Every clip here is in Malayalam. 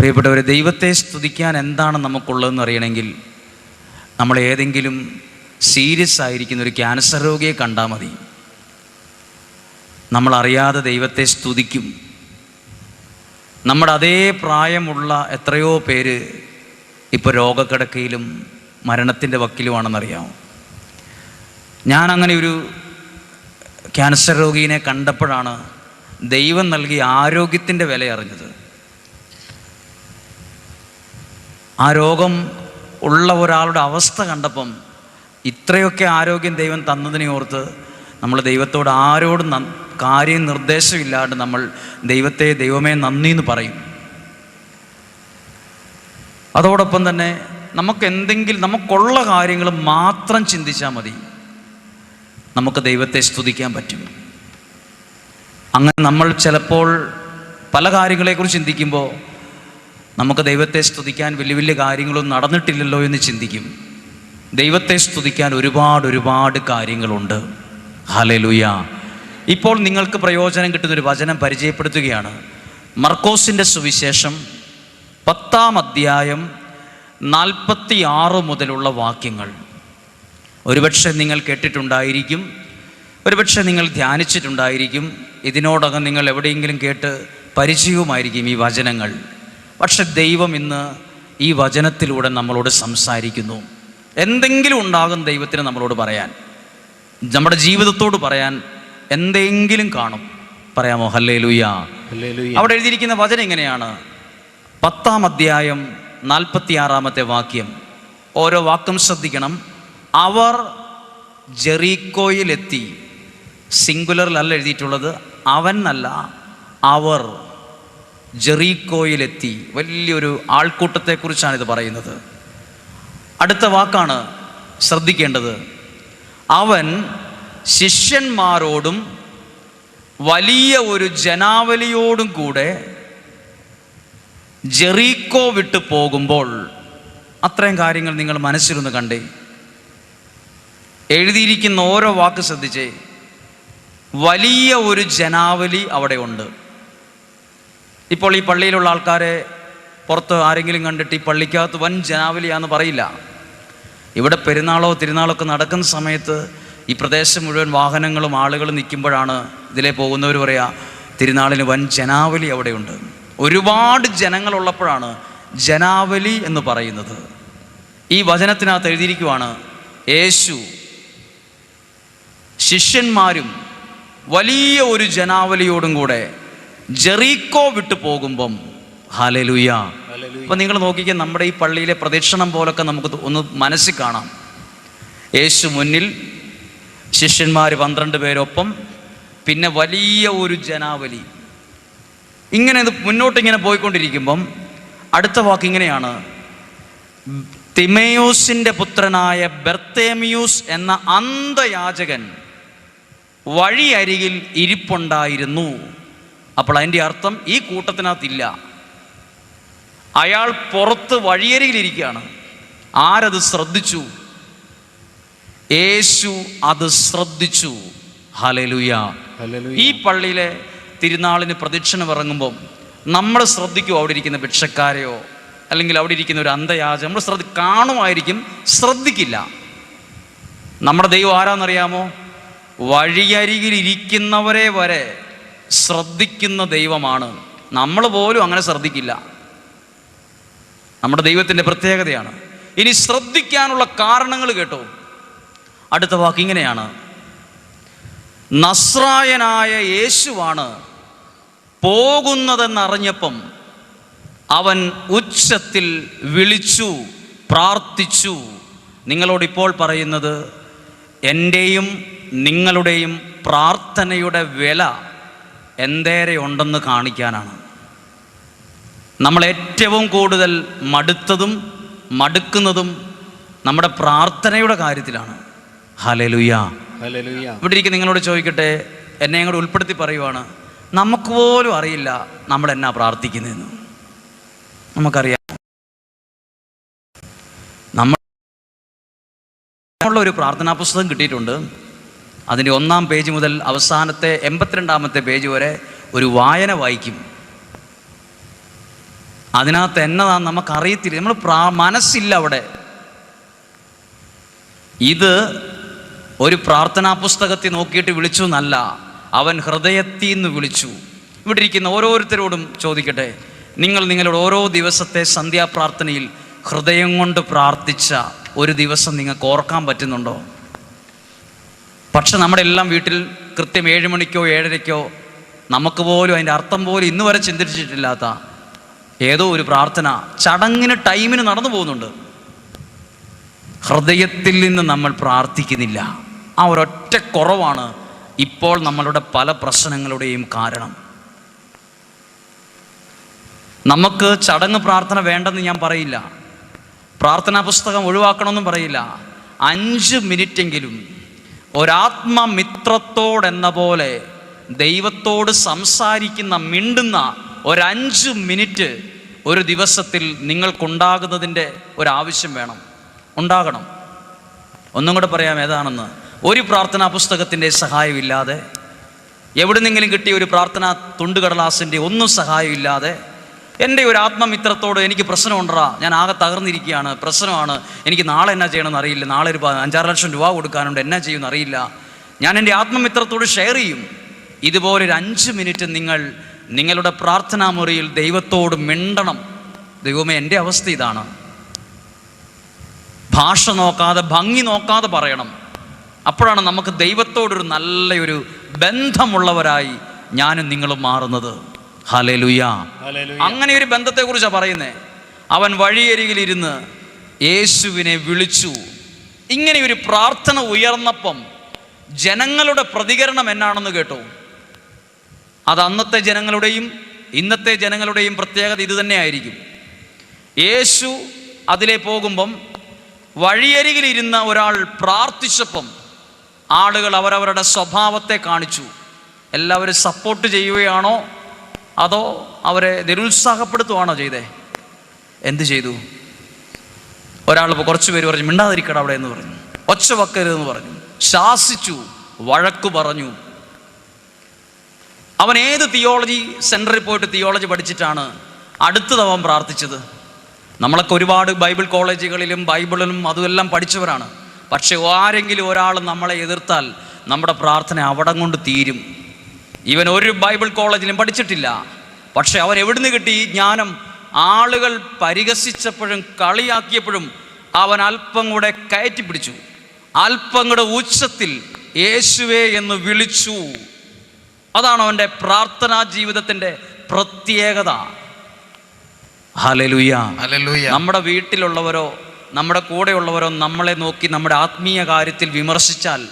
പ്രിയപ്പെട്ടവരെ ദൈവത്തെ സ്തുതിക്കാൻ എന്താണ് നമുക്കുള്ളതെന്ന് അറിയണമെങ്കിൽ നമ്മൾ ഏതെങ്കിലും സീരിയസ് ആയിരിക്കുന്ന ഒരു ക്യാൻസർ രോഗിയെ കണ്ടാൽ മതി. നമ്മളറിയാതെ ദൈവത്തെ സ്തുതിക്കും. നമ്മുടെ അതേ പ്രായമുള്ള എത്രയോ പേര് ഇപ്പോൾ രോഗക്കിടക്കയിലും മരണത്തിന്റെ വക്കിലുമാണെന്നറിയാമോ? ഞാൻ അങ്ങനെ ഒരു ക്യാൻസർ രോഗീനെ കണ്ടപ്പോഴാണ് ദൈവം നൽകിയ ആരോഗ്യത്തിന്റെ വില അറിഞ്ഞത്. ആ രോഗം ഉള്ള ഒരാളുടെ അവസ്ഥ കണ്ടപ്പം ഇത്രയൊക്കെ ആരോഗ്യം ദൈവം തന്നതിനെ ഓർത്ത് നമ്മൾ ദൈവത്തോട് ആരോടും കാര്യം നിർദ്ദേശമില്ലാണ്ട് നമ്മൾ ദൈവത്തെ ദൈവമേ നന്ദി എന്ന് പറയും. അതോടൊപ്പം തന്നെ നമുക്ക് എന്തെങ്കിലും നമുക്കുള്ള കാര്യങ്ങൾ മാത്രം ചിന്തിച്ചാൽ മതി. നമുക്ക് ദൈവത്തെ സ്തുതിക്കാൻ പറ്റും. അങ്ങനെ നമ്മൾ ചിലപ്പോൾ പല കാര്യങ്ങളെക്കുറിച്ച് ചിന്തിക്കുമ്പോൾ നമുക്ക് ദൈവത്തെ സ്തുതിക്കാൻ വലിയ വലിയ കാര്യങ്ങളൊന്നും നടന്നിട്ടില്ലല്ലോ എന്ന് ചിന്തിക്കും. ദൈവത്തെ സ്തുതിക്കാൻ ഒരുപാട് ഒരുപാട് കാര്യങ്ങളുണ്ട്. ഹലലുയ ഇപ്പോൾ നിങ്ങൾക്ക് പ്രയോജനം കിട്ടുന്ന ഒരു വചനം പരിചയപ്പെടുത്തുകയാണ്. മർക്കോസിന്റെ സുവിശേഷം പത്താം അധ്യായം നാൽപ്പത്തി ആറ് മുതലുള്ള വാക്യങ്ങൾ. ഒരുപക്ഷെ നിങ്ങൾ കേട്ടിട്ടുണ്ടായിരിക്കും ഒരുപക്ഷെ നിങ്ങൾ ധ്യാനിച്ചിട്ടുണ്ടായിരിക്കും. ഇതിനോടകം നിങ്ങൾ എവിടെയെങ്കിലും കേട്ട് പരിചയവുമായിരിക്കും ഈ വചനങ്ങൾ. പക്ഷെ ദൈവം ഇന്ന് ഈ വചനത്തിലൂടെ നമ്മളോട് സംസാരിക്കുന്നു. എന്തെങ്കിലും ഉണ്ടാകും ദൈവത്തിന് നമ്മളോട് പറയാൻ. നമ്മുടെ ജീവിതത്തോട് പറയാൻ എന്തെങ്കിലും കാണും. പറയാമോ? ഹല്ലേ ലുയാ അവിടെ എഴുതിയിരിക്കുന്ന വചനം എങ്ങനെയാണ് പത്താം അധ്യായം നാൽപ്പത്തിയാറാമത്തെ വാക്യം. ഓരോ വാക്കും ശ്രദ്ധിക്കണം. അവർ ജെറീക്കോയിലെത്തി. സിംഗുലറിലല്ല എഴുതിയിട്ടുള്ളത്. അവൻ അല്ല അവർ ജെറീക്കോയിലെത്തി. വലിയൊരു ആൾക്കൂട്ടത്തെക്കുറിച്ചാണ് ഇത് പറയുന്നത്. അടുത്ത വാക്കാണ് ശ്രദ്ധിക്കേണ്ടത്. അവൻ ശിഷ്യന്മാരോടും വലിയ ഒരു ജനാവലിയോടും കൂടെ ജെറീക്കോ വിട്ടു പോകുമ്പോൾ അത്രയും കാര്യങ്ങൾ നിങ്ങൾ മനസ്സിലൊന്ന് കണ്ടേ. എഴുതിയിരിക്കുന്ന ഓരോ വാക്ക് ശ്രദ്ധിച്ചേ. വലിയ ഒരു ജനാവലി അവിടെ ഉണ്ട്. ഇപ്പോൾ ഈ പള്ളിയിലുള്ള ആൾക്കാരെ പുറത്ത് ആരെങ്കിലും കണ്ടിട്ട് ഈ പള്ളിക്കകത്ത് വൻ ജനാവലിയാന്ന് പറയില്ല. ഇവിടെ പെരുന്നാളോ തിരുനാളോ ഒക്കെ നടക്കുന്ന സമയത്ത് ഈ പ്രദേശം മുഴുവൻ വാഹനങ്ങളും ആളുകളും നിൽക്കുമ്പോഴാണ് ഇതിലേ പോകുന്നവർ പറയുക തിരുനാളിന് വൻ ജനാവലി അവിടെയുണ്ട്. ഒരുപാട് ജനങ്ങളുള്ളപ്പോഴാണ് ജനാവലി എന്ന് പറയുന്നത്. ഈ വചനത്തിനകത്ത് എഴുതിയിരിക്കുവാണ് യേശു ശിഷ്യന്മാരും വലിയ ഒരു ജനാവലിയോടും കൂടെ ജെറീക്കോ വിട്ടു പോകുമ്പം ഹാലലുയ അപ്പൊ നിങ്ങൾ നോക്കിക്കാൻ നമ്മുടെ ഈ പള്ളിയിലെ പ്രദക്ഷിണം പോലൊക്കെ നമുക്ക് ഒന്ന് മനസ്സിൽ കാണാം. യേശു മുന്നിൽ ശിഷ്യന്മാർ പന്ത്രണ്ട് പേരൊപ്പം പിന്നെ വലിയ ഒരു ജനാവലി. ഇങ്ങനെ ഇത് മുന്നോട്ട് ഇങ്ങനെ പോയിക്കൊണ്ടിരിക്കുമ്പം അടുത്ത വാക്ക് ഇങ്ങനെയാണ്. തിമയോസിന്റെ പുത്രനായ ബെർത്തേമിയൂസ് എന്ന അന്ധയാചകൻ വഴിയരികിൽ ഇരിപ്പുണ്ടായിരുന്നു. അപ്പോൾ അതിന്റെ അർത്ഥം ഈ കൂട്ടത്തിനകത്തില്ല. അയാൾ പുറത്ത് വഴിയരികിലിരിക്കുകയാണ്. ആരത് ശ്രദ്ധിച്ചു? യേശു അത് ശ്രദ്ധിച്ചു. ഹലലുയ ഈ പള്ളിയിലെ തിരുനാളിന് പ്രദക്ഷിണം ഇറങ്ങുമ്പം നമ്മൾ ശ്രദ്ധിക്കും അവിടെ ഇരിക്കുന്ന ഭിക്ഷക്കാരെയോ? അല്ലെങ്കിൽ അവിടെ ഇരിക്കുന്ന ഒരു അന്ധയാച നമ്മൾ ശ്രദ്ധ കാണുമായിരിക്കും ശ്രദ്ധിക്കില്ല. നമ്മുടെ ദൈവം ആരാന്നറിയാമോ? വഴിയരികിലിരിക്കുന്നവരെ വരെ. ശ്രദ്ധിക്കുന്ന ദൈവമാണ്. നമ്മൾ പോലും അങ്ങനെ ശ്രദ്ധിക്കില്ല. നമ്മുടെ ദൈവത്തിന്റെ പ്രത്യേകതയാണ്. ഇനി ശ്രദ്ധിക്കാനുള്ള കാരണങ്ങൾ കേട്ടോ. അടുത്ത വാക്ക് ഇങ്ങനെയാണ്. നസ്രായനായ യേശുവാണ് പോകുന്നതെന്നറിഞ്ഞപ്പം അവൻ ഉച്ചത്തിൽ വിളിച്ചു പ്രാർത്ഥിച്ചു. നിങ്ങളോട് ഇപ്പോൾ പറയുന്നത് എന്റെയും നിങ്ങളുടെയും പ്രാർത്ഥനയുടെ വില എന്തേരെ ഉണ്ടെന്ന് കാണിക്കാനാണ്. നമ്മൾ ഏറ്റവും കൂടുതൽ മടുത്തതും മടുക്കുന്നതും നമ്മുടെ പ്രാർത്ഥനയുടെ കാര്യത്തിലാണ്. ഹലലുയ ഇവിടെ ഇരിക്കുന്ന നിങ്ങളോട് ചോദിക്കട്ടെ എന്നെ അങ്ങോട്ട് ഉൾപ്പെടുത്തി പറയുവാണ് നമുക്ക് പോലും അറിയില്ല നമ്മൾ എന്നാ പ്രാർത്ഥിക്കുന്നതെന്ന്. നമുക്കറിയാം. നമ്മൾ ഒരു പ്രാർത്ഥനാ പുസ്തകം കിട്ടിയിട്ടുണ്ട്. അതിന്റെ ഒന്നാം പേജ് മുതൽ അവസാനത്തെ എൺപത്തിരണ്ടാമത്തെ പേജ് വരെ ഒരു വായന വായിക്കും. അതിനകത്ത് എന്നതാന്ന് നമുക്കറിയത്തില്ല. നമ്മൾ പ്രാ മനസ്സില്ല അവിടെ. ഇത് ഒരു പ്രാർത്ഥനാ പുസ്തകത്തിൽ നോക്കിയിട്ട് വിളിച്ചു എന്നല്ല അവൻ ഹൃദയത്തിൽ നിന്ന് വിളിച്ചു. ഇവിടെ ഇരിക്കുന്ന ഓരോരുത്തരോടും ചോദിക്കട്ടെ. നിങ്ങൾ നിങ്ങളുടെ ഓരോ ദിവസത്തെ സന്ധ്യാപ്രാർത്ഥനയിൽ ഹൃദയം കൊണ്ട് പ്രാർത്ഥിച്ച ഒരു ദിവസം നിങ്ങൾക്ക് ഓർക്കാൻ പറ്റുന്നുണ്ടോ? പക്ഷെ നമ്മുടെ എല്ലാം വീട്ടിൽ കൃത്യം ഏഴ് മണിക്കോ ഏഴരയ്ക്കോ നമുക്ക് പോലും അതിന്റെ അർത്ഥം പോലും ഇന്ന് വരെ ചിന്തിച്ചിട്ടില്ലാത്ത ഏതോ ഒരു പ്രാർത്ഥന ചടങ്ങിന് ടൈമിന് നടന്നു പോകുന്നുണ്ട്. ഹൃദയത്തിൽ നിന്ന് നമ്മൾ പ്രാർത്ഥിക്കുന്നില്ല. ആ ഒരൊറ്റ കുറവാണ് ഇപ്പോൾ നമ്മളുടെ പല പ്രശ്നങ്ങളുടെയും കാരണം. നമുക്ക് ചടങ്ങ് പ്രാർത്ഥന വേണ്ടെന്ന് ഞാൻ പറയില്ല. പ്രാർത്ഥനാ പുസ്തകം ഒഴിവാക്കണമെന്നും പറയില്ല. അഞ്ച് മിനിറ്റെങ്കിലും ഒരാത്മമിത്രത്തോടെന്ന പോലെ ദൈവത്തോട് സംസാരിക്കുന്ന മിണ്ടുന്ന ഒരഞ്ച് മിനിറ്റ് ഒരു ദിവസത്തിൽ നിങ്ങൾക്കുണ്ടാകുന്നതിന്റെ ഒരാവശ്യം വേണം. ഉണ്ടാകണം. ഒന്നും കൂടെ പറയാം ഏതാണെന്ന്. ഒരു പ്രാർത്ഥനാ പുസ്തകത്തിന്റെ സഹായമില്ലാതെ എവിടെ നിന്നെങ്കിലും കിട്ടിയ ഒരു പ്രാർത്ഥനാ തുണ്ടുകടലാസിന്റെ ഒന്നും സഹായമില്ലാതെ എന്റെ ഒരു ആത്മമിത്രത്തോട് എനിക്ക് പ്രശ്നമുണ്ടാ ഞാൻ ആകെ തകർന്നിരിക്കുകയാണ്. പ്രശ്നമാണ്. എനിക്ക് നാളെ എന്നാ ചെയ്യണമെന്ന് അറിയില്ല. നാളെ ഒരു അഞ്ചാറ് ലക്ഷം രൂപ കൊടുക്കാനുണ്ട്. എന്നാ ചെയ്യുമെന്ന് അറിയില്ല. ഞാൻ എന്റെ ആത്മമിത്രത്തോട് ഷെയർ ചെയ്യും. ഇതുപോലെ ഒരു അഞ്ച് മിനിറ്റ് നിങ്ങൾ നിങ്ങളുടെ പ്രാർത്ഥനാ മുറിയിൽ ദൈവത്തോട് മിണ്ടണം. ദൈവമേ എന്റെ അവസ്ഥ ഇതാണ്. ഭാഷ നോക്കാതെ ഭംഗി നോക്കാതെ പറയണം. അപ്പോഴാണ് നമുക്ക് ദൈവത്തോടൊരു നല്ലൊരു ബന്ധമുള്ളവരായി ഞാനും നിങ്ങളും മാറുന്നത്. ഹലലുയ. അങ്ങനെ ഒരു ബന്ധത്തെക്കുറിച്ചാണ് പറയുന്നത് അവൻ വഴിയരികിലിരുന്ന് യേശുവിനെ വിളിച്ചു. ഇങ്ങനെ ഒരു പ്രാർത്ഥന ഉയർന്നപ്പം ജനങ്ങളുടെ പ്രതികരണം എന്നാണെന്ന് കേട്ടോ. അത് അന്നത്തെ ജനങ്ങളുടെയും ഇന്നത്തെ ജനങ്ങളുടെയും പ്രത്യേകത ഇത് തന്നെയായിരിക്കും. യേശു അതിലെ പോകുമ്പം വഴിയരികിലിരുന്ന ഒരാൾ പ്രാർത്ഥിച്ചപ്പം ആളുകൾ അവരവരുടെ സ്വഭാവത്തെ കാണിച്ചു. എല്ലാവരും സപ്പോർട്ട് ചെയ്യുകയാണോ? അതോ അവരെ നിരുത്സാഹപ്പെടുത്തുവാണോ ചെയ്തേ? എന്ത് ചെയ്തു? ഒരാൾ ഇപ്പോൾ കുറച്ച് പേര് പറഞ്ഞു മിണ്ടാതിരിക്കട അവിടെ എന്ന് പറഞ്ഞു. ഒച്ച വക്കരുതെന്ന് പറഞ്ഞു. ശാസിച്ചു വഴക്കു പറഞ്ഞു. അവൻ ഏത് തിയോളജി സെന്ററിൽ പോയിട്ട് തിയോളജി പഠിച്ചിട്ടാണ് അടുത്തത് അവൻ പ്രാർത്ഥിച്ചത്? നമ്മളൊക്കെ ഒരുപാട് ബൈബിൾ കോളേജുകളിലും ബൈബിളിലും അതുമെല്ലാം പഠിച്ചവരാണ്. പക്ഷെ ആരെങ്കിലും ഒരാൾ നമ്മളെ എതിർത്താൽ നമ്മുടെ പ്രാർത്ഥന അവിടം കൊണ്ട് തീരും. ഇവൻ ഒരു ബൈബിൾ കോളേജിലും പഠിച്ചിട്ടില്ല. പക്ഷെ അവൻ എവിടുന്ന് കിട്ടി? ഈ ജ്ഞാനം. ആളുകൾ പരിഹസിച്ചപ്പോഴും കളിയാക്കിയപ്പോഴും അവൻ അല്പം കൂടെ കയറ്റി പിടിച്ചു. അല്പം കൂടെ ഉച്ചത്തിൽ യേശുവേ എന്ന് വിളിച്ചു. അതാണ് അവന്റെ പ്രാർത്ഥനാ ജീവിതത്തിന്റെ പ്രത്യേകത. നമ്മുടെ വീട്ടിലുള്ളവരോ നമ്മുടെ കൂടെയുള്ളവരോ നമ്മളെ നോക്കി നമ്മുടെ ആത്മീയ കാര്യത്തിൽ വിമർശിച്ചാൽ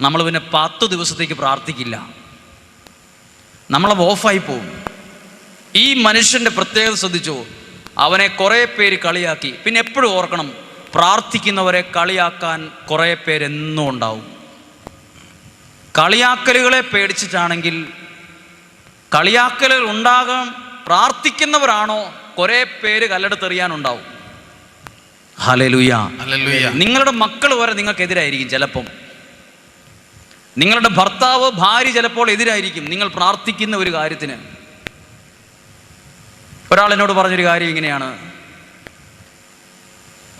നമ്മൾ പിന്നെ പത്ത് ദിവസത്തേക്ക് പ്രാർത്ഥിക്കില്ല. നമ്മൾ ഓഫായി പോകും. ഈ മനുഷ്യന്റെ പ്രത്യേകത ശ്രദ്ധിച്ചു? അവനെ കുറേ പേര് കളിയാക്കി. പിന്നെ എപ്പോഴും ഓർക്കണം പ്രാർത്ഥിക്കുന്നവരെ കളിയാക്കാൻ കുറേ പേരെന്നും ഉണ്ടാവും. കളിയാക്കലുകളെ പേടിച്ചിട്ടാണെങ്കിൽ കളിയാക്കലുകൾ ഉണ്ടാകാൻ പ്രാർത്ഥിക്കുന്നവരാണോ കുറേ പേര് കല്ലെടുത്തെറിയാനുണ്ടാവും. ഹലലുയ. നിങ്ങളുടെ മക്കൾ വരെ നിങ്ങൾക്കെതിരായിരിക്കും ചിലപ്പം. നിങ്ങളുടെ ഭർത്താവ് ഭാര്യ ചിലപ്പോൾ എതിരായിരിക്കും. നിങ്ങൾ പ്രാർത്ഥിക്കുന്ന ഒരു കാര്യത്തിന്. ഒരാൾ എന്നോട് പറഞ്ഞൊരു കാര്യം ഇങ്ങനെയാണ്.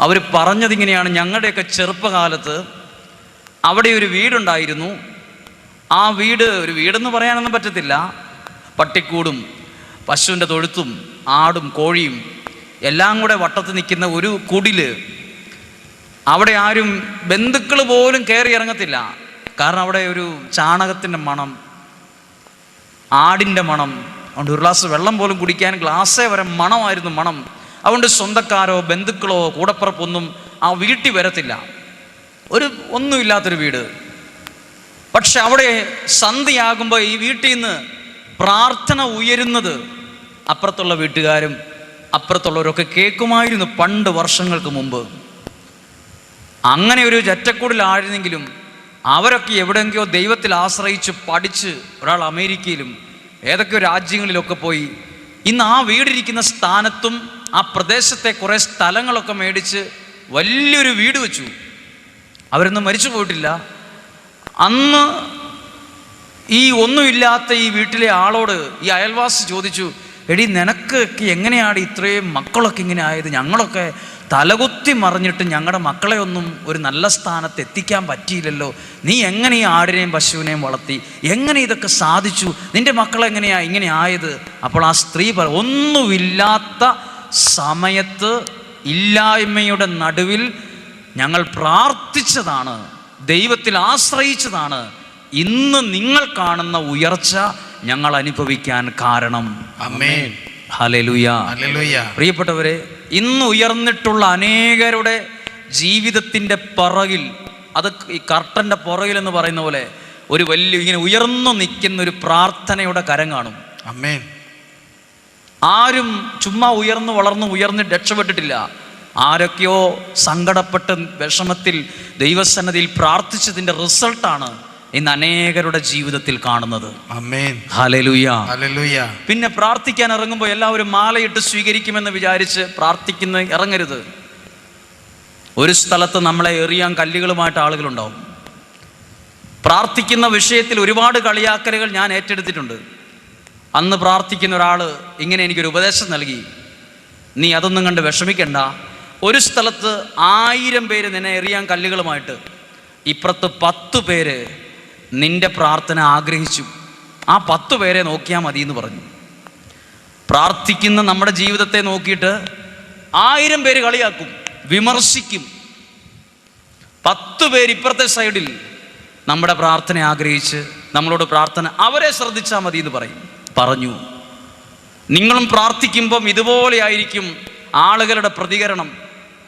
അവർ പറഞ്ഞതിങ്ങനെയാണ് ഞങ്ങളുടെയൊക്കെ ചെറുപ്പകാലത്ത് അവിടെ ഒരു വീടുണ്ടായിരുന്നു. ആ വീട് ഒരു വീടെന്ന് പറയാനൊന്നും പറ്റത്തില്ല. പട്ടിക്കൂടും പശുവിന്റെ തൊഴുത്തും ആടും കോഴിയും എല്ലാം കൂടെ വട്ടത്ത് നിൽക്കുന്ന ഒരു കുടിൽ. അവിടെ ആരും ബന്ധുക്കൾ പോലും കയറി ഇറങ്ങത്തില്ല. കാരണം അവിടെ ഒരു ചാണകത്തിന്റെ മണം ആടിന്റെ മണം അതുകൊണ്ട് ഒരു ഗ്ലാസ് വെള്ളം പോലും കുടിക്കാൻ ഗ്ലാസ്സേ വരെ മണമായിരുന്നു മണം. അതുകൊണ്ട് സ്വന്തക്കാരോ ബന്ധുക്കളോ കൂടപ്പുറപ്പൊന്നും ആ വീട്ടിൽ വരത്തില്ല. ഒരു ഒന്നുമില്ലാത്തൊരു വീട്. പക്ഷെ അവിടെ സന്ധ്യയാകുമ്പോൾ ഈ വീട്ടിൽ നിന്ന് പ്രാർത്ഥന ഉയരുന്നത് അപ്പുറത്തുള്ള വീട്ടുകാരും അപ്പുറത്തുള്ളവരൊക്കെ കേൾക്കുമായിരുന്നു പണ്ട് വർഷങ്ങൾക്ക് മുമ്പ്. അങ്ങനെ ഒരു ചറ്റക്കൂടിലായിരുന്നെങ്കിലും അവരൊക്കെ എവിടെയെങ്കിലോ ദൈവത്തിൽ ആശ്രയിച്ച് പഠിച്ച് ഒരാൾ അമേരിക്കയിലും ഏതൊക്കെയോ രാജ്യങ്ങളിലൊക്കെ പോയി. ഇന്ന് ആ വീടിരിക്കുന്ന സ്ഥാനത്തും ആ പ്രദേശത്തെ കുറേ സ്ഥലങ്ങളൊക്കെ മേടിച്ച് വലിയൊരു വീട് വെച്ചു. അവരൊന്നും മരിച്ചു പോയിട്ടില്ല. അന്ന് ഈ ഒന്നുമില്ലാത്ത ഈ വീട്ടിലെ ആളോട് ഈ അയൽവാസി ചോദിച്ചു എടി നിനക്കൊക്കെ എങ്ങനെയാണ് ഇത്രയും മക്കളൊക്കെ ഇങ്ങനെ ആയത്? ഞങ്ങളൊക്കെ തലകുത്തി മറിഞ്ഞിട്ട് ഞങ്ങളുടെ മക്കളെ ഒന്നും ഒരു നല്ല സ്ഥാനത്ത് എത്തിക്കാൻ പറ്റിയില്ലല്ലോ. നീ എങ്ങനെ ഈ ആടിനെയും പശുവിനെയും വളർത്തി? എങ്ങനെ ഇതൊക്കെ സാധിച്ചു? നിന്റെ മക്കൾ എങ്ങനെയാ ഇങ്ങനെ ആയത്? അപ്പോൾ ആ സ്ത്രീ പറ ഒന്നുമില്ലാത്ത സമയത്ത് ഇല്ലായ്മയുടെ നടുവിൽ ഞങ്ങൾ പ്രാർത്ഥിച്ചതാണ്. ദൈവത്തിൽ ആശ്രയിച്ചതാണ്. ഇന്ന് നിങ്ങൾ കാണുന്ന ഉയർച്ച ഞങ്ങൾ അനുഭവിക്കാൻ കാരണം. അമ്മേ ഹലലുയ പ്രിയപ്പെട്ടവരെ ഇന്ന് ഉയർന്നിട്ടുള്ള അനേകരുടെ ജീവിതത്തിന്റെ പിറകിൽ അത് ഈ കർട്ടന്റെ പുറകിൽ എന്ന് പറയുന്ന പോലെ ഒരു വലിയ ഇങ്ങനെ ഉയർന്നു നിൽക്കുന്ന ഒരു പ്രാർത്ഥനയുടെ കരം കാണും. അമ്മേ ആരും ചുമ്മാ ഉയർന്നു വളർന്നു ഉയർന്ന് രക്ഷപ്പെട്ടിട്ടില്ല. ആരൊക്കെയോ സങ്കടപ്പെട്ട് വിഷമത്തിൽ ദൈവസന്നതിയിൽ പ്രാർത്ഥിച്ചതിന്റെ റിസൾട്ടാണ് ഇന്ന് അനേകരുടെ ജീവിതത്തിൽ കാണുന്നത്. പിന്നെ പ്രാർത്ഥിക്കാൻ ഇറങ്ങുമ്പോൾ എല്ലാവരും മാലയിട്ട് സ്വീകരിക്കുമെന്ന് വിചാരിച്ച് പ്രാർത്ഥിക്കുന്ന ഇറങ്ങരുത്. ഒരു സ്ഥലത്ത് നമ്മളെ എറിയാൻ കല്ലുകളുമായിട്ട് ആളുകളുണ്ടാവും. പ്രാർത്ഥിക്കുന്ന വിഷയത്തിൽ ഒരുപാട് കളിയാക്കലുകൾ ഞാൻ ഏറ്റെടുത്തിട്ടുണ്ട്. അന്ന് പ്രാർത്ഥിക്കുന്ന ഒരാൾ ഇങ്ങനെ എനിക്കൊരു ഉപദേശം നൽകി. നീ അതൊന്നും കണ്ട് വിഷമിക്കണ്ട. ഒരു സ്ഥലത്ത് ആയിരം പേര് നിന്നെ എറിയാൻ കല്ലുകളുമായിട്ട്. ഇപ്പുറത്ത് പത്ത് പേര് നിന്റെ പ്രാർത്ഥന ആഗ്രഹിച്ചു. ആ പത്ത് പേരെ നോക്കിയാൽ മതി എന്ന് പറഞ്ഞു. പ്രാർത്ഥിക്കുന്ന നമ്മുടെ ജീവിതത്തെ നോക്കിയിട്ട് ആയിരം പേര് കളിയാക്കും വിമർശിക്കും. പത്ത് പേര് ഇപ്പുറത്തെ സൈഡിൽ നമ്മുടെ പ്രാർത്ഥന ആഗ്രഹിച്ച് നമ്മളോട് പ്രാർത്ഥന അവരെ ശ്രദ്ധിച്ചാൽ മതി എന്ന് പറയും. പറഞ്ഞു നിങ്ങളും പ്രാർത്ഥിക്കുമ്പം ഇതുപോലെ ആയിരിക്കും ആളുകളുടെ പ്രതികരണം.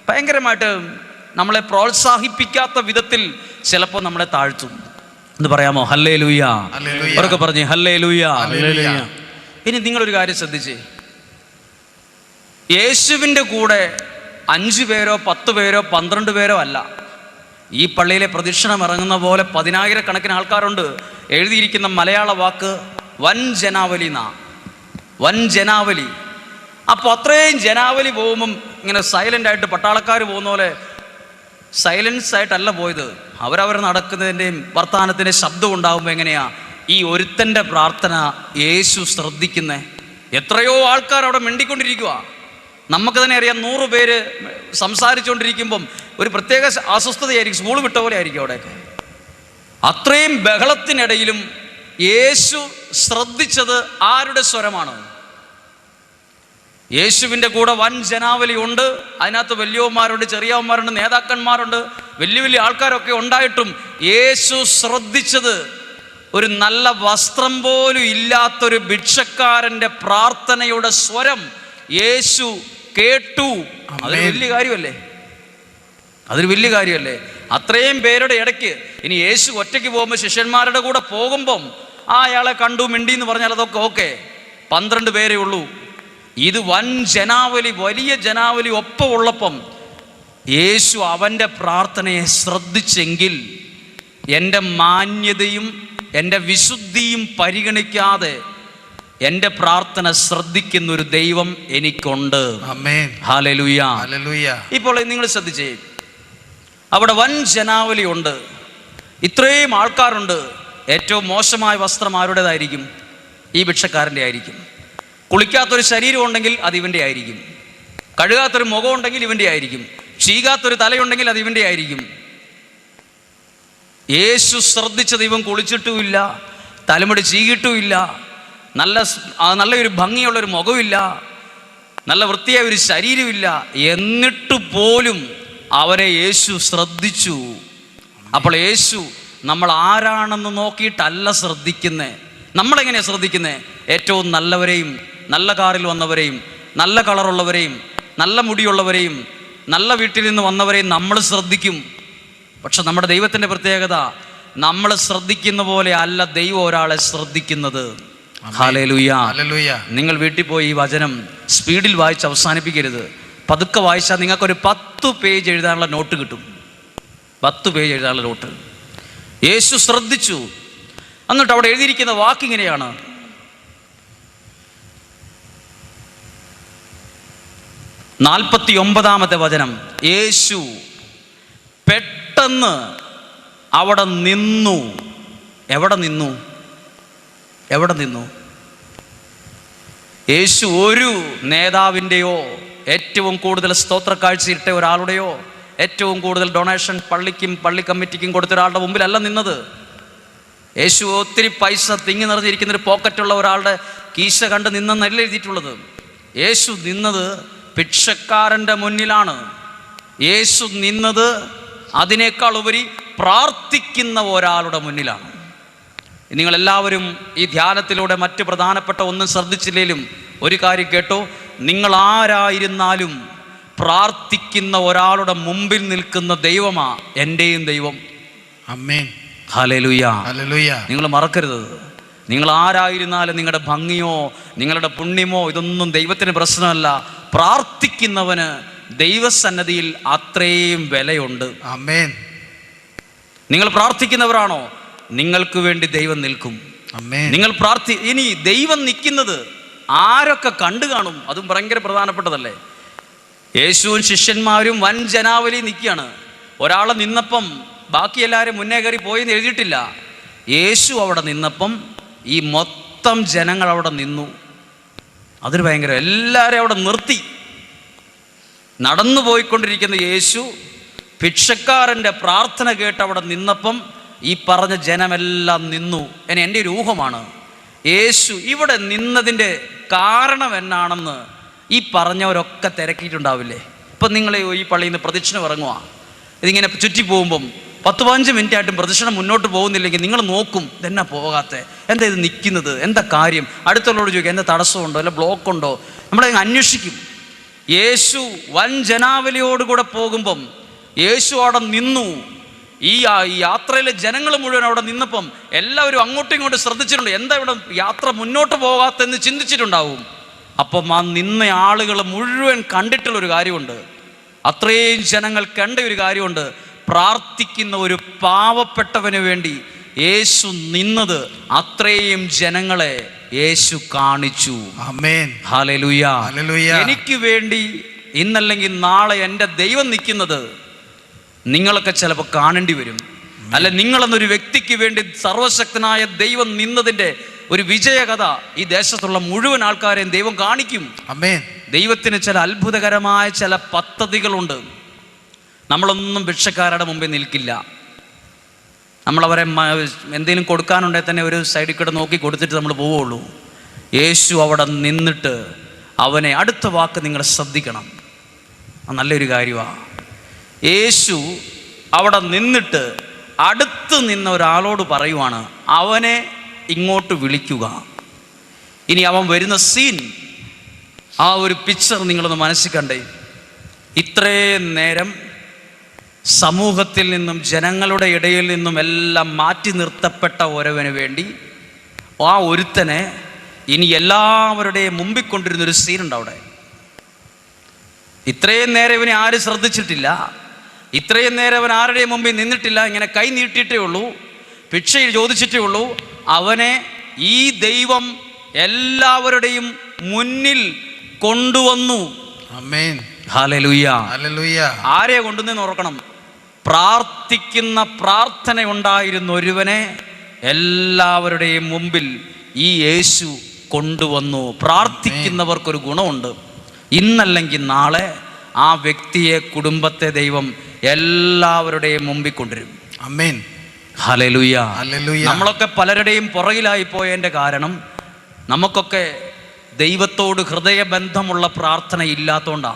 ഭയങ്കരമായിട്ട് നമ്മളെ പ്രോത്സാഹിപ്പിക്കാത്ത വിധത്തിൽ ചിലപ്പോൾ നമ്മളെ താഴ്ത്തും. എന്ന് പറയാമോ? ഹല്ലേ ലൂയ. അവരൊക്കെ പറഞ്ഞേ ഹല്ലേ ലൂയ. ഇനി നിങ്ങളൊരു കാര്യം ശ്രദ്ധിച്ചേ. യേശുവിന്റെ കൂടെ അഞ്ച് പേരോ പത്ത് പേരോ പന്ത്രണ്ട് പേരോ അല്ല. ഈ പള്ളിയിലെ പ്രദക്ഷിണം ഇറങ്ങുന്ന പോലെ പതിനായിരക്കണക്കിന് ആൾക്കാരുണ്ട്. എഴുതിയിരിക്കുന്ന മലയാള വാക്ക് വൻ ജനാവലി എന്നാ വൻ ജനാവലി. അപ്പോൾ അത്രയും ജനാവലി പോകുമ്പം ഇങ്ങനെ സൈലന്റ് ആയിട്ട് പട്ടാളക്കാർ പോകുന്ന പോലെ സൈലൻസ് ആയിട്ടല്ല പോയത്. അവരവർ നടക്കുന്നതിന്റെയും വർത്തമാനത്തിന്റെ ശബ്ദം ഉണ്ടാകുമ്പോൾ എങ്ങനെയാ? ഈ ഒരുത്തന്റെ പ്രാർത്ഥന യേശു ശ്രദ്ധിക്കുന്നേ. എത്രയോ ആൾക്കാർ അവിടെ മിണ്ടിക്കൊണ്ടിരിക്കുക നമുക്ക് തന്നെ അറിയാം നൂറ് പേര് സംസാരിച്ചുകൊണ്ടിരിക്കുമ്പം ഒരു പ്രത്യേക അസ്വസ്ഥതയായിരിക്കും സ്കൂൾ വിട്ട പോലെ ആയിരിക്കും അവിടെ അത്രയും ബഹളത്തിനിടയിലും യേശു ശ്രദ്ധിച്ചത് ആരുടെ സ്വരമാണ്? യേശുവിന്റെ കൂടെ വൻ ജനാവലി ഉണ്ട്. അതിനകത്ത് വലിയവന്മാരുണ്ട് ചെറിയവന്മാരുണ്ട് നേതാക്കന്മാരുണ്ട് വലിയ വലിയ ആൾക്കാരൊക്കെ ഉണ്ടായിട്ടും യേശു ശ്രദ്ധിച്ചത് ഒരു നല്ല വസ്ത്രം പോലും ഇല്ലാത്തൊരു ഭിക്ഷക്കാരന്റെ പ്രാർത്ഥനയുടെ സ്വരം യേശു കേട്ടു. അതൊരു വലിയ കാര്യമല്ലേ? അതൊരു വലിയ കാര്യമല്ലേ? അത്രയും പേരുടെ ഇടയ്ക്ക് ഇനി യേശു ഒറ്റയ്ക്ക് പോകുമ്പോൾ ശിഷ്യന്മാരുടെ കൂടെ പോകുമ്പം ആ അയാളെ കണ്ടു മിണ്ടി എന്ന് പറഞ്ഞാൽ അതൊക്കെ ഓക്കെ. പന്ത്രണ്ട് പേരേ ഉള്ളൂ. ഇത് വൻ ജനാവലി വലിയ ജനാവലി ഒപ്പമുള്ളപ്പം യേശു അവന്റെ പ്രാർത്ഥനയെ ശ്രദ്ധിച്ചെങ്കിൽ എന്റെ മാന്യതയും എന്റെ വിശുദ്ധിയും പരിഗണിക്കാതെ എന്റെ പ്രാർത്ഥന ശ്രദ്ധിക്കുന്ന ഒരു ദൈവം എനിക്കുണ്ട്. ഇപ്പോൾ നിങ്ങൾ ശ്രദ്ധിച്ചേ. അവിടെ വൻ ജനാവലി ഉണ്ട്. ഇത്രയും ആൾക്കാരുണ്ട്. ഏറ്റവും മോശമായ വസ്ത്രം ആരുടേതായിരിക്കും? ഈ ഭിക്ഷക്കാരന്റെ ആയിരിക്കും. കുളിക്കാത്തൊരു ശരീരം ഉണ്ടെങ്കിൽ അത് ഇവന്റെ ആയിരിക്കും. കഴുകാത്തൊരു മുഖം ഉണ്ടെങ്കിൽ ഇവന്റെ ആയിരിക്കും. ചീകാത്തൊരു തലയുണ്ടെങ്കിൽ അത് ഇവന്റെ ആയിരിക്കും. യേശു ശ്രദ്ധിച്ചത് ഇവൻ കുളിച്ചിട്ടുമില്ല തലമുടി ചീകിട്ടുമില്ല നല്ല നല്ലൊരു ഭംഗിയുള്ളൊരു മുഖമില്ല നല്ല വൃത്തിയായ ഒരു ശരീരമില്ല എന്നിട്ട് പോലും അവരെ യേശു ശ്രദ്ധിച്ചു. അപ്പോൾ യേശു നമ്മൾ ആരാണെന്ന് നോക്കിയിട്ടല്ല ശ്രദ്ധിക്കുന്നത് നമ്മളെങ്ങനെയാണ് ശ്രദ്ധിക്കുന്നത് ഏറ്റവും നല്ലവരെയും നല്ല കാറിൽ വന്നവരെയും നല്ല കളറുള്ളവരെയും നല്ല മുടിയുള്ളവരെയും നല്ല വീട്ടിൽ നിന്ന് വന്നവരെയും നമ്മൾ ശ്രദ്ധിക്കും. പക്ഷെ നമ്മുടെ ദൈവത്തിന്റെ പ്രത്യേകത നമ്മൾ ശ്രദ്ധിക്കുന്ന പോലെ അല്ല ദൈവം ഒരാളെ ശ്രദ്ധിക്കുന്നത്. നിങ്ങൾ വീട്ടിൽ പോയി ഈ വചനം സ്പീഡിൽ വായിച്ച് അവസാനിപ്പിക്കരുത്. പതുക്കെ വായിച്ചാൽ നിങ്ങൾക്കൊരു പത്ത് പേജ് എഴുതാനുള്ള നോട്ട് കിട്ടും. പത്ത് പേജ് എഴുതാനുള്ള നോട്ട്. യേശു ശ്രദ്ധിച്ചു. എന്നിട്ട് അവിടെ എഴുതിയിരിക്കുന്ന വാക്കിങ്ങനെയാണ് നാൽപ്പത്തി ഒമ്പതാമത്തെ വചനം. യേശു പെട്ടെന്ന് അവിടെ നിന്നു. എവിടെ നിന്നു? എവിടെ നിന്നു? യേശു ഒരു നേതാവിന്റെയോ ഏറ്റവും കൂടുതൽ സ്തോത്ര ഇട്ട ഒരാളുടെയോ ഏറ്റവും കൂടുതൽ ഡൊണേഷൻ പള്ളിക്കും പള്ളി കമ്മിറ്റിക്കും കൊടുത്ത ഒരാളുടെ മുമ്പിലല്ല നിന്നത്. യേശു ഒത്തിരി പൈസ തിങ്ങി നിറഞ്ഞിരിക്കുന്ന ഒരു പോക്കറ്റുള്ള ഒരാളുടെ കീശ കണ്ട് നിന്നെന്നല്ല എഴുതിയിട്ടുള്ളത്. യേശു നിന്നത് ഭിക്ഷക്കാരന്റെ മുന്നിലാണ് യേശു നിന്നത്. അതിനേക്കാൾ ഉപരി പ്രാർത്ഥിക്കുന്ന ഒരാളുടെ മുന്നിലാണ്. നിങ്ങളെല്ലാവരും ഈ ധ്യാനത്തിലൂടെ മറ്റ് പ്രധാനപ്പെട്ട ഒന്നും ശ്രദ്ധിച്ചില്ലെങ്കിലും ഒരു കാര്യം കേട്ടോ. നിങ്ങൾ ആരായിരുന്നാലും പ്രാർത്ഥിക്കുന്ന ഒരാളുടെ മുമ്പിൽ നിൽക്കുന്ന ദൈവമാ എന്റെയും ദൈവം. അമ്മേ നിങ്ങൾ മറക്കരുത്. നിങ്ങൾ ആരായിരുന്നാലും നിങ്ങളുടെ ഭംഗിയോ നിങ്ങളുടെ പുണ്യമോ ഇതൊന്നും ദൈവത്തിന് പ്രശ്നമല്ല. പ്രാർത്ഥിക്കുന്നവന് ദൈവസന്നദ്ധിയിൽ അത്രയും വിലയുണ്ട്. അമ്മേൻ നിങ്ങൾ പ്രാർത്ഥിക്കുന്നവരാണോ? നിങ്ങൾക്ക് വേണ്ടി ദൈവം നിൽക്കും. നിങ്ങൾ പ്രാർത്ഥി ഇനി ദൈവം നിൽക്കുന്നത് ആരൊക്കെ കണ്ടു കാണും? അതും ഭയങ്കര പ്രധാനപ്പെട്ടതല്ലേ? യേശുവും ശിഷ്യന്മാരും വൻ ജനാവലി നിൽക്കുകയാണ്. ഒരാളെ നിന്നപ്പം ബാക്കി എല്ലാവരും മുന്നേ കയറി പോയെന്ന് എഴുതിയിട്ടില്ല. യേശു അവിടെ നിന്നപ്പം ഈ മൊത്തം ജനങ്ങൾ അവിടെ നിന്നു. അതൊരു ഭയങ്കര എല്ലാവരെയും അവിടെ നിർത്തി. നടന്നു പോയിക്കൊണ്ടിരിക്കുന്ന യേശു ഭിക്ഷക്കാരന്റെ പ്രാർത്ഥന കേട്ട് അവിടെ നിന്നപ്പം ഈ പറഞ്ഞ ജനമെല്ലാം നിന്നു. എന്നെ എന്റെ ഒരു ഊഹമാണ്. യേശു ഇവിടെ നിന്നതിന്റെ കാരണം എന്നാണെന്ന് ഈ പറഞ്ഞവരൊക്കെ തിരക്കിയിട്ടുണ്ടാവില്ലേ? ഇപ്പം നിങ്ങൾ ഈ പള്ളിയിൽ നിന്ന് പ്രദക്ഷിണം ഇറങ്ങുക ഇതിങ്ങനെ ചുറ്റി പോകുമ്പം പത്ത് പതിനഞ്ച് മിനിറ്റ് ആയിട്ടും പ്രദക്ഷിണം മുന്നോട്ട് പോകുന്നില്ലെങ്കിൽ നിങ്ങൾ നോക്കും ഇതെന്നാ പോകാത്തത് എന്താ ഇത് നിൽക്കുന്നത്? എന്താ കാര്യം? അടുത്തുള്ളവരോട് ചോദിക്കുക എന്താ തടസ്സമുണ്ടോ? അല്ല ബ്ലോക്ക് ഉണ്ടോ നമ്മളെ അന്വേഷിക്കും. യേശു വൻ ജനാവലിയോടുകൂടെ പോകുമ്പം യേശു അവിടെ നിന്നു. ഈ യാത്രയിലെ ജനങ്ങൾ മുഴുവൻ അവിടെ നിന്നപ്പം എല്ലാവരും അങ്ങോട്ടും ഇങ്ങോട്ടും ശ്രദ്ധിച്ചിട്ടുണ്ട്. എന്താ ഇവിടെ യാത്ര മുന്നോട്ട് പോകാത്തെന്ന് ചിന്തിച്ചിട്ടുണ്ടാവും. അപ്പം ആ നിന്ന ആളുകൾ മുഴുവൻ കണ്ടിട്ടുള്ള ഒരു കാര്യമുണ്ട്. അത്രയും ജനങ്ങൾ കണ്ട ഒരു കാര്യമുണ്ട്. പ്രാർത്ഥിക്കുന്ന ഒരു പാവപ്പെട്ടവന് വേണ്ടി യേശു നിന്നത് അത്രയും ജനങ്ങളെ യേശു കാണിച്ചു. എനിക്ക് വേണ്ടി ഇന്നല്ലെങ്കിൽ നാളെ എന്റെ ദൈവം നിൽക്കുന്നത് നിങ്ങളൊക്കെ ചിലപ്പോൾ കാണേണ്ടി വരും. അല്ല നിങ്ങളെന്നൊരു വ്യക്തിക്ക് വേണ്ടി സർവശക്തനായ ദൈവം നിന്നതിന്റെ ഒരു വിജയകഥ ഈ ദേശത്തുള്ള മുഴുവൻ ആൾക്കാരെയും ദൈവം കാണിക്കും. ദൈവത്തിന് ചില അത്ഭുതകരമായ ചില പദ്ധതികളുണ്ട്. നമ്മളൊന്നും ഭിക്ഷക്കാരുടെ മുമ്പിൽ നിൽക്കില്ല. നമ്മളവരെ എന്തെങ്കിലും കൊടുക്കാനുണ്ടെങ്കിൽ തന്നെ ഒരു സൈഡിൽ കൂടെ നോക്കി കൊടുത്തിട്ട് നമ്മൾ പോവുള്ളൂ യേശു അവിടെ നിന്നിട്ട് അവനെ അടുത്ത വാക്ക് നിങ്ങൾ ശ്രദ്ധിക്കണം. നല്ലൊരു കാര്യമാണ് യേശു അവിടെ നിന്നിട്ട് അടുത്ത് നിന്ന ഒരാളോട് പറയുവാണ് അവനെ ഇങ്ങോട്ട് വിളിക്കുക. ഇനി അവൻ വരുന്ന സീൻ ആ ഒരു പിക്ചർ നിങ്ങളൊന്ന് മനസ്സിൽ കണ്ടേ. ഇത്രയും നേരം സമൂഹത്തിൽ നിന്നും ജനങ്ങളുടെ ഇടയിൽ നിന്നും എല്ലാം മാറ്റി നിർത്തപ്പെട്ട ഒരുവന് വേണ്ടി ആ ഒരുത്തനെ ഇനി എല്ലാവരുടെയും മുമ്പിൽ കൊണ്ടിരുന്നൊരു സീനുണ്ട് അവിടെ. ഇത്രയും നേരം ഇവനെ ആരും ശ്രദ്ധിച്ചിട്ടില്ല. ഇത്രയും നേരം അവൻ ആരുടെയും മുമ്പിൽ നിന്നിട്ടില്ല. ഇങ്ങനെ കൈ നീട്ടിയിട്ടേ ഉള്ളൂ. ഭിക്ഷയിൽ ചോദിച്ചിട്ടേ ഉള്ളൂ. അവനെ ഈ ദൈവം എല്ലാവരുടെയും മുന്നിൽ കൊണ്ടുവന്നു. ആരെയാ കൊണ്ടുവന്നെന്ന് ഓർക്കണം. പ്രാർത്ഥിക്കുന്ന പ്രാർത്ഥന ഉണ്ടായിരുന്ന ഒരുവനെ എല്ലാവരുടെയും മുമ്പിൽ ഈ യേശു കൊണ്ടുവന്നു. പ്രാർത്ഥിക്കുന്നവർക്കൊരു ഗുണമുണ്ട്. ഇന്നല്ലെങ്കിൽ നാളെ ആ വ്യക്തിയെ കുടുംബത്തെ ദൈവം എല്ലാവരുടെയും മുമ്പിൽ കൊണ്ടുവരും. അമ്മേൻ ഹലലുയ നമ്മളൊക്കെ പലരുടെയും പുറകിലായി പോയതിന്റെ കാരണം നമുക്കൊക്കെ ദൈവത്തോട് ഹൃദയബന്ധമുള്ള പ്രാർത്ഥന ഇല്ലാത്തതുകൊണ്ടാണ്